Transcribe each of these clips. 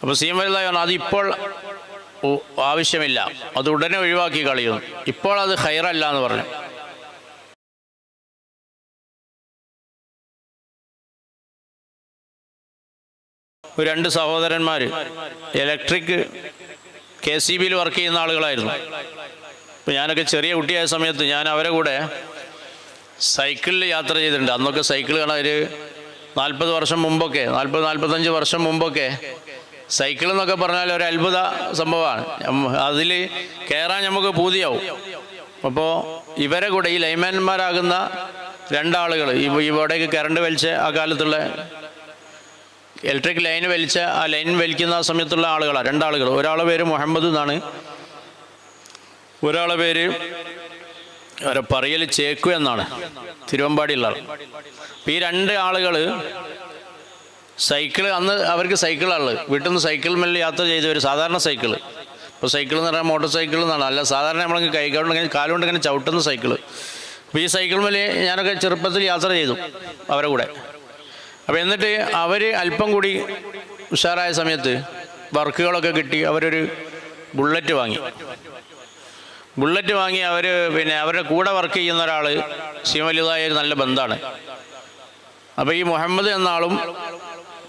അപ്പോൾ C M വലുതായി പറഞ്ഞു അതിപ്പോൾ ആവശ്യമില്ല. അത് ഉടനെ ഒഴിവാക്കി കളയുന്നു. ഇപ്പോൾ അത് ഹൈറല്ല എന്ന് പറഞ്ഞു. രണ്ട് സഹോദരന്മാർ ഇലക്ട്രിക് കെ സി ബിയിൽ വർക്ക് ചെയ്യുന്ന ആളുകളായിരുന്നു. ഇപ്പം ഞാനൊക്കെ ചെറിയ കുട്ടിയായ സമയത്ത് ഞാൻ അവരെ കൂടെ സൈക്കിളിൽ യാത്ര ചെയ്തിട്ടുണ്ട്. അന്നൊക്കെ സൈക്കിൾ കാണാൻ ഒരു നാൽപ്പത് വർഷം മുമ്പൊക്കെ നാൽപ്പത് നാൽപ്പത്തഞ്ച് വർഷം മുമ്പൊക്കെ സൈക്കിൾ എന്നൊക്കെ പറഞ്ഞാൽ ഒരു അത്ഭുത സംഭവമാണ്. അതിൽ കയറാൻ നമുക്ക് പൂതിയാവും. അപ്പോൾ ഇവരെ കൂടെ ഈ ലൈമാൻമാരാകുന്ന രണ്ടാളുകൾ ഇവിടേക്ക് കറണ്ട് വലിച്ച ആ കാലത്തുള്ള ഇലക്ട്രിക് ലൈൻ വലിച്ച ആ ലൈൻ വലിക്കുന്ന സമയത്തുള്ള ആളുകളാണ് രണ്ടാളുകൾ. ഒരാളെ പേര് മുഹമ്മദ് എന്നാണ്. ഒരാളെ പേര് അവരെ പറയൽ ചേക്കു എന്നാണ്. തിരുവമ്പാടിയുള്ള ഈ രണ്ട് ആളുകൾ സൈക്കിൾ അന്ന് അവർക്ക് സൈക്കിളാണ് വീട്ടിൽ നിന്ന് സൈക്കിൾ മേലെ യാത്ര ചെയ്തവർ സാധാരണ സൈക്കിൾ ഇപ്പോൾ സൈക്കിൾ എന്ന് പറഞ്ഞാൽ മോട്ടോർ സൈക്കിൾ എന്നാണ്. അല്ല സാധാരണ നമ്മളങ്ങ് കൈകൊണ്ട് ഇങ്ങനെ കാലുകൊണ്ട് ഇങ്ങനെ ചവിട്ടുന്ന സൈക്കിൾ അപ്പോൾ ഈ സൈക്കിൾ മേലെ ഞാനൊക്കെ ചെറുപ്പത്തിൽ യാത്ര ചെയ്തു അവരെ കൂടെ. അപ്പോൾ എന്നിട്ട് അവർ അല്പം കൂടി ഉഷാറായ സമയത്ത് വർക്കുകളൊക്കെ കിട്ടി അവരൊരു ബുള്ളറ്റ് വാങ്ങി. ബുള്ളറ്റ് വാങ്ങി അവർ പിന്നെ അവരുടെ കൂടെ വർക്ക് ചെയ്യുന്ന ഒരാൾ ശിവലിതായ ഒരു നല്ല ബന്ധമാണ് അപ്പോൾ ഈ മുഹമ്മദ് എന്ന ആളും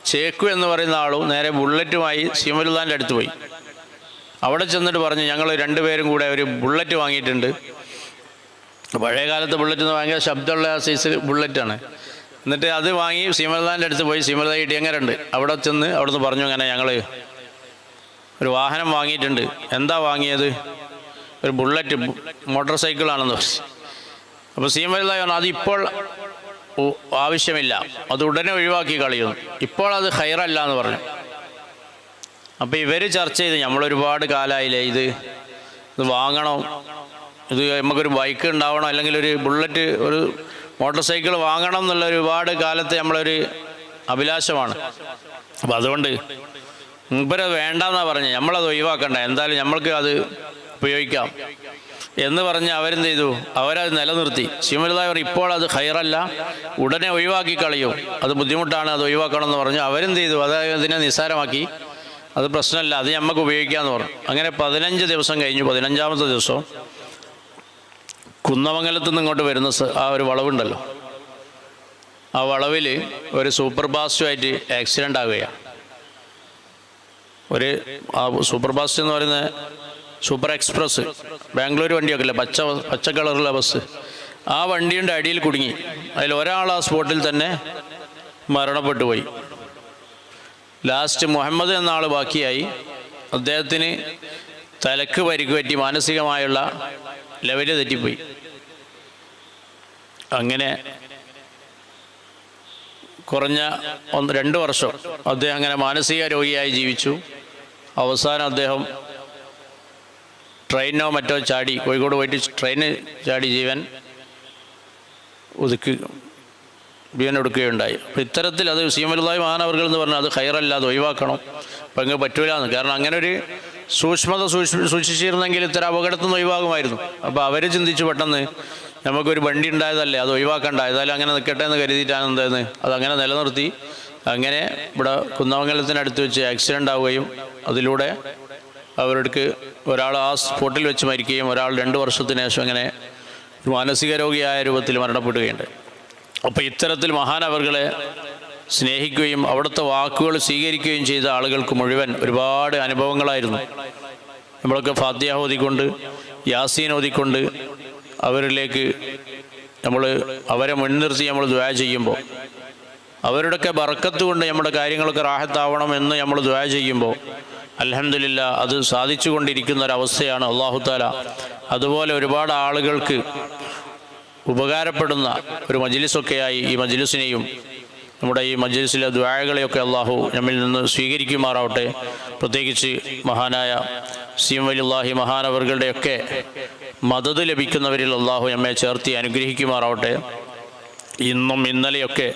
ചേക്കു എന്ന് പറയുന്ന ആളും നേരെ ബുള്ളറ്റുമായി സീമലുദാന്റെ അടുത്ത് പോയി. അവിടെ ചെന്നിട്ട് പറഞ്ഞു ഞങ്ങൾ രണ്ടുപേരും കൂടെ ഒരു ബുള്ളറ്റ് വാങ്ങിയിട്ടുണ്ട്. പഴയ കാലത്ത് ബുള്ളറ്റ് എന്ന് ഭയങ്കര ശബ്ദമുള്ള സൈസ് ബുള്ളറ്റാണ്. എന്നിട്ട് അത് വാങ്ങി സീമലതാന്റെ അടുത്ത് പോയി. സീമലത ഉണ്ട് അവിടെ ചെന്ന് അവിടുന്ന് പറഞ്ഞു അങ്ങനെ ഞങ്ങൾ ഒരു വാഹനം വാങ്ങിയിട്ടുണ്ട്. എന്താ വാങ്ങിയത്? ഒരു ബുള്ളറ്റ് മോട്ടോർ സൈക്കിളാണെന്ന് പറഞ്ഞു. അപ്പോൾ സീമലതായി പറഞ്ഞു അതിപ്പോൾ ആവശ്യമില്ല. അത് ഉടനെ ഒഴിവാക്കി കളയുന്നു ഇപ്പോൾ അത് ഹൈറല്ല എന്ന് പറഞ്ഞു. അപ്പോൾ ഇവർ ചർച്ച ചെയ്ത് നമ്മളൊരുപാട് കാലമായില്ലേ ഇത്? ഇത് വാങ്ങണം. ഇത് നമുക്കൊരു ബൈക്ക് ഉണ്ടാവണം അല്ലെങ്കിൽ ഒരു ബുള്ളറ്റ് ഒരു മോട്ടോർ സൈക്കിൾ വാങ്ങണം എന്നുള്ള ഒരുപാട് കാലത്തെ നമ്മളൊരു അഭിലാഷമാണ്. അപ്പം അതുകൊണ്ട് മുമ്പരത് വേണ്ടെന്നാണ് പറഞ്ഞത്. നമ്മളത് ഒഴിവാക്കണ്ട. എന്തായാലും നമ്മൾക്ക് അത് ഉപയോഗിക്കാം. എന്ന് പറഞ്ഞ് അവരെന്ത് ചെയ്തു? അവരത് നിലനിർത്തി. ശിവമരുതായവർ ഇപ്പോൾ അത് ഹൈറല്ല ഉടനെ ഒഴിവാക്കി കളയും. അത് ബുദ്ധിമുട്ടാണ് അത് ഒഴിവാക്കണം എന്ന് പറഞ്ഞു. അവരെന്ത് ചെയ്തു? അതായത് അതിനെ നിസ്സാരമാക്കി. അത് പ്രശ്നമല്ല. അത് നമുക്ക് ഉപയോഗിക്കാമെന്ന് പറഞ്ഞു. അങ്ങനെ പതിനഞ്ച് ദിവസം കഴിഞ്ഞു. പതിനഞ്ചാമത്തെ ദിവസം കുന്നമംഗലത്ത് നിന്ന് ഇങ്ങോട്ട് വരുന്ന ആ ഒരു വളവുണ്ടല്ലോ. ആ വളവിൽ ഒരു സൂപ്പർ ഫാസ്റ്റുമായിട്ട് ആക്സിഡന്റ് ആകുകയാണ്. ഒരു ആ സൂപ്പർ ഫാസ്റ്റ് എന്ന് പറയുന്ന സൂപ്പർ എക്സ്പ്രസ്. ബാംഗ്ലൂർ വണ്ടിയൊക്കെ അല്ലേ? പച്ച പച്ച കളറുള്ള ബസ് ആ വണ്ടിയുടെ അടിയിൽ കുടുങ്ങി. അതിൽ ഒരാൾ ആ സ്പോട്ടിൽ തന്നെ മരണപ്പെട്ടു പോയി. ലാസ്റ്റ് മുഹമ്മദ് എന്ന ആൾ ബാക്കിയായി. അദ്ദേഹത്തിന് തലക്ക് പരിക്ക് പറ്റി മാനസികമായുള്ള ലെവൽ തെറ്റിപ്പോയി. അങ്ങനെ കുറഞ്ഞ ഒന്ന് രണ്ട് വർഷം അദ്ദേഹം അങ്ങനെ മാനസിക രോഗിയായി ജീവിച്ചു. അവസാനം അദ്ദേഹം ട്രെയിനോ മറ്റോ ചാടി കോഴിക്കോട് പോയിട്ട് ട്രെയിന് ചാടി ജീവൻ ഒതുക്കി ജീവൻ എടുക്കുകയുണ്ടായി. അപ്പോൾ ഇത്തരത്തിൽ അത് സീമലുള്ളായി മഹാനവർകൾ എന്ന് പറഞ്ഞാൽ അത് ഹയറല്ല അത് ഒഴിവാക്കണം. അപ്പം അങ്ങ് പറ്റൂലെന്ന് കാരണം അങ്ങനെ ഒരു സൂക്ഷ്മത സൂക്ഷ്മ സൂക്ഷിച്ചിരുന്നെങ്കിൽ ഇത്തരം അപകടത്തിൽ നിന്ന് ഒഴിവാകുമായിരുന്നു. അപ്പോൾ അവർ ചിന്തിച്ച് പെട്ടെന്ന് നമുക്കൊരു വണ്ടി ഉണ്ടായതല്ലേ അത് ഒഴിവാക്കണ്ട. ഏതായാലും അങ്ങനെ നിൽക്കട്ടെ എന്ന് കരുതിയിട്ടാണ് എന്തായെന്ന്. അതങ്ങനെ നിലനിർത്തി. അങ്ങനെ ഇവിടെ കുന്നമംഗലത്തിനടുത്ത് വെച്ച് ആക്സിഡന്റ് ആവുകയും അതിലൂടെ അവർക്ക് ഒരാൾ ആ സ്പോട്ടിൽ വെച്ച് മരിക്കുകയും ഒരാൾ രണ്ട് വർഷത്തിന് ശേഷം അങ്ങനെ ഒരു മാനസിക രോഗിയായ രൂപത്തിൽ മരണപ്പെടുകയുണ്ട്. അപ്പോൾ ഇത്തരത്തിൽ മഹാനവർകളെ സ്നേഹിക്കുകയും അവിടുത്തെ വാക്കുകൾ സ്വീകരിക്കുകയും ചെയ്ത ആളുകൾക്ക് മുഴുവൻ ഒരുപാട് അനുഭവങ്ങളായിരുന്നു. നമ്മളൊക്കെ ഫാത്തിഹ ഓതിക്കൊണ്ട് യാസീൻ ഓതിക്കൊണ്ട് അവരിലേക്ക് നമ്മൾ അവരെ മുൻനിർത്തി നമ്മൾ ദ്വാ ചെയ്യുമ്പോൾ അവരുടെയൊക്കെ ബർക്കത്ത് കൊണ്ട് നമ്മുടെ കാര്യങ്ങളൊക്കെ റാഹത്താവണം എന്ന് നമ്മൾ ദ്വാ ചെയ്യുമ്പോൾ അലഹമില്ല അത് സാധിച്ചു കൊണ്ടിരിക്കുന്ന ഒരവസ്ഥയാണ് അള്ളാഹു താല അതുപോലെ ഒരുപാട് ആളുകൾക്ക് ഉപകാരപ്പെടുന്ന ഒരു മജ്ലിസൊക്കെയായി ഈ മജ്ലിസിനെയും നമ്മുടെ ഈ മജ്ലിസിലെ ദ്വാഴകളെയൊക്കെ അള്ളാഹു നമ്മിൽ നിന്ന് സ്വീകരിക്കുമാറാവട്ടെ. പ്രത്യേകിച്ച് മഹാനായ സീം വലില്ലാഹി മഹാനവറുകളുടെയൊക്കെ മദത് ലഭിക്കുന്നവരിൽ അള്ളാഹു നമ്മെ ചേർത്തി അനുഗ്രഹിക്കുമാറാവട്ടെ. ഇന്നും ഇന്നലെയൊക്കെ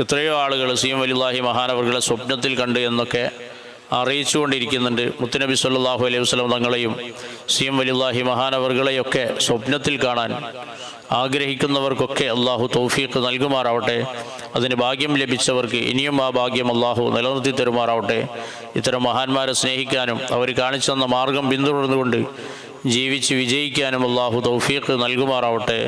എത്രയോ ആളുകൾ സീം വലില്ലാഹി മഹാനവറുകളെ സ്വപ്നത്തിൽ കണ്ട് എന്നൊക്കെ അറിയിച്ചുകൊണ്ടിരിക്കുന്നുണ്ട്. മുത്തുനബി സല്ലാഹു അലൈഹി വസ്ലം തങ്ങളെയും സി എം വലില്ലാഹി മഹാനവറുകളെയൊക്കെ സ്വപ്നത്തിൽ കാണാൻ ആഗ്രഹിക്കുന്നവർക്കൊക്കെ അള്ളാഹു തൗഫീഖ് നൽകുമാറാവട്ടെ. അതിന് ഭാഗ്യം ലഭിച്ചവർക്ക് ഇനിയും ആ ഭാഗ്യം അള്ളാഹു നിലനിർത്തി തരുമാറാവട്ടെ. ഇത്തരം മഹാന്മാരെ സ്നേഹിക്കാനും അവർ കാണിച്ചു തന്ന മാർഗം പിന്തുടർന്നുകൊണ്ട് ജീവിച്ച് വിജയിക്കാനും അള്ളാഹു തൗഫീഖ് നൽകുമാറാവട്ടെ.